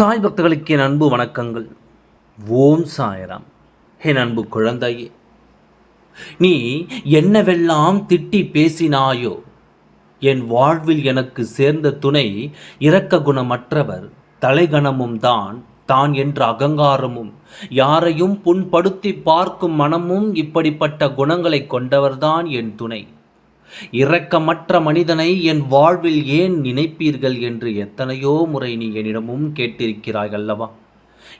சாய் பக்தர்களுக்கு என் அன்பு வணக்கங்கள். ஓம் சாயராம். என் அன்பு குழந்தையே நீ என்னவெல்லாம் திட்டி பேசினாயோ என் வாழ்வில் எனக்கு சேர்ந்த துணை இரக்க குணமற்றவர் தலைகணமும் தான் தான் என்ற அகங்காரமும் யாரையும் புண்படுத்தி பார்க்கும் மனமும் இப்படிப்பட்ட குணங்களை கொண்டவர்தான் என் துணை. இரக்கமற்ற மனிதனை என் வாழ்வில் ஏன் நினைப்பீர்கள் என்று எத்தனையோ முறை நீ என்னிடமும் கேட்டிருக்கிறாய் அல்லவா?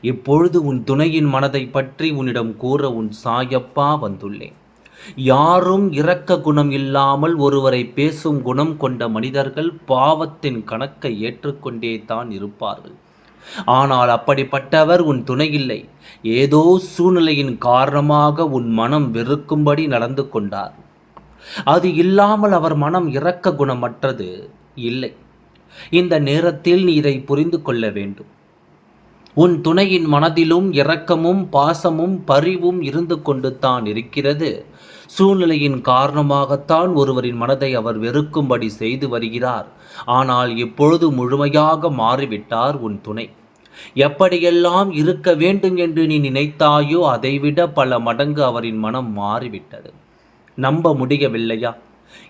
இப்பொழுது உன் துணையின் மனதை பற்றி உன்னிடம் கூற உன் சாயப்பா வந்துள்ளேன். யாரும் இரக்க குணம் இல்லாமல் ஒருவரை பேசும் குணம் கொண்ட மனிதர்கள் பாவத்தின் கணக்கை ஏற்றுக்கொண்டே தான் இருப்பார்கள். ஆனால் அப்படிப்பட்டவர் உன் துணையில்லை ஏதோ சூழ்நிலையின் காரணமாக உன் மனம் வெறுக்கும்படி நடந்து கொண்டார். அது இல்லாமல் அவர் மனம் இரக்க குணமற்றது இல்லை. இந்த நேரத்தில் நீ இதை புரிந்து கொள்ள வேண்டும். உன் துணையின் மனதிலும் இரக்கமும் பாசமும் பரிவும் இருந்து கொண்டு தான் இருக்கிறது. சூழ்நிலையின் காரணமாகத்தான் ஒருவரின் மனதை அவர் வெறுக்கும்படி செய்து வருகிறார். ஆனால் இப்பொழுது முழுமையாக மாறிவிட்டார் உன் துணை. எப்படியெல்லாம் இருக்க வேண்டும் என்று நீ நினைத்தாயோ அதைவிட பல மடங்கு அவரின் மனம் மாறிவிட்டது. நம்ப முடியவில்லையா?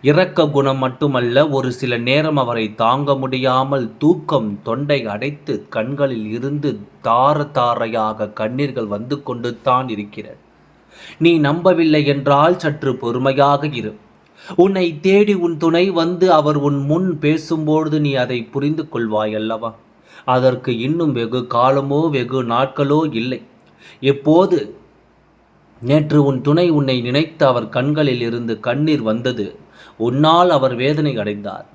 இரக்க குணம் மட்டுமல்ல ஒரு சில நேரம் அவரை தாங்க முடியாமல் தூக்கம் தொண்டை அடைத்து கண்களில் இருந்து தார தாரையாக கண்ணீர்கள் வந்து கொண்டு தான் இருக்கிறது நீ நம்பவில்லை என்றால் சற்று பொறுமையாக இரு. உன்னை தேடி உன் துணை வந்து அவர் உன் முன் பேசும்பொழுது நீ அதை புரிந்து கொள்வாய் அல்லவா அதற்கு இன்னும் வெகு காலமோ வெகு நாட்களோ இல்லை. எப்போது நேற்று உன் துணை உன்னை நினைத்து அவர் கண்களில் இருந்து கண்ணீர் வந்தது. உன்னால் அவர் வேதனை அடைந்தார்.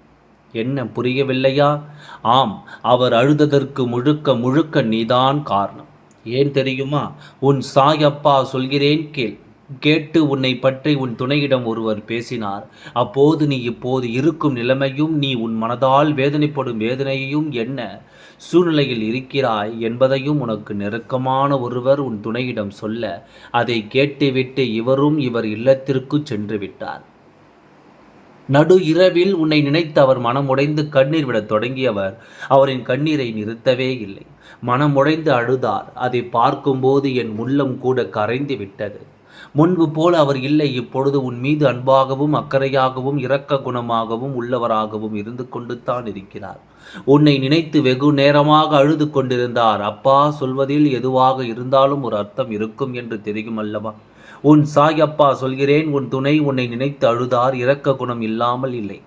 என்ன புரியவில்லையா? ஆம் அவர் அழுததற்கு முழுக்க முழுக்க நீதான் காரணம். ஏன் தெரியுமா? உன் சாயப்பா சொல்கிறேன் கேள். கேட்டு உன்னை பற்றி உன் துணையிடம் ஒருவர் பேசினார். அப்போது நீ இப்போது இருக்கும் நிலைமையும் நீ உன் மனதால் வேதனைப்படும் வேதனையையும் என்ன சூழ்நிலையில் இருக்கிறாய் என்பதையும் உனக்கு நெருக்கமான ஒருவர் உன் துணையிடம் சொல்ல அதை கேட்டுவிட்டு இவரும் இவர் இல்லத்திற்கு சென்று விட்டார். நடு இரவில் உன்னை நினைத்து அவர் மனமுடைந்து கண்ணீர் விடத் தொடங்கியவர். அவரின் கண்ணீரை நிறுத்தவே இல்லை. மனமுடைந்து அழுதார். அதை பார்க்கும்போது என் உள்ளம் கூட கரைந்து விட்டது. முன்பு போல அவர் இல்லை இப்பொழுது உன் மீது அன்பாகவும் அக்கறையாகவும் இரக்க குணமாகவும் உள்ளவராகவும் இருந்து கொண்டு தான் இருக்கிறார். உன்னை நினைத்து வெகு நேரமாக அழுது கொண்டிருந்தார். அப்பா சொல்வதில் எதுவாக இருந்தாலும் ஒரு அர்த்தம் இருக்கும் என்று தெரியும் அல்லவா? உன் சாயப்பா சொல்கிறேன் உன் துணை உன்னை நினைத்து அழுதார். இரக்க குணம் இல்லாமல் இல்லை.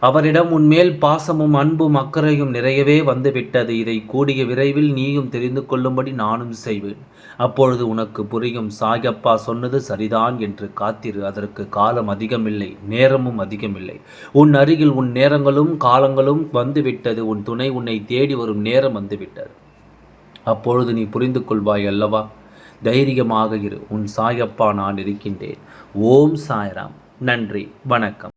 அவரிடம் உன்மேல் பாசமும் அன்பும் அக்கறையும் நிறையவே வந்துவிட்டது. இதை கூடிய விரைவில் நீயும் தெரிந்து கொள்ளும்படி நானும் செய்வேன். அப்பொழுது உனக்கு புரியும். சாயப்பா சொன்னது சரிதான் என்று காத்திரு. அதற்கு காலம் அதிகமில்லை நேரமும் அதிகமில்லை. உன் அருகில் உன் நேரங்களும் காலங்களும் வந்துவிட்டது. உன் துணை உன்னை தேடி வரும் நேரம் வந்துவிட்டது. அப்பொழுது நீ புரிந்து கொள்வாய் அல்லவா? தைரியமாக இரு. உன் சாயப்பா நான் இருக்கின்றேன். ஓம் சாய்ராம். நன்றி. வணக்கம்.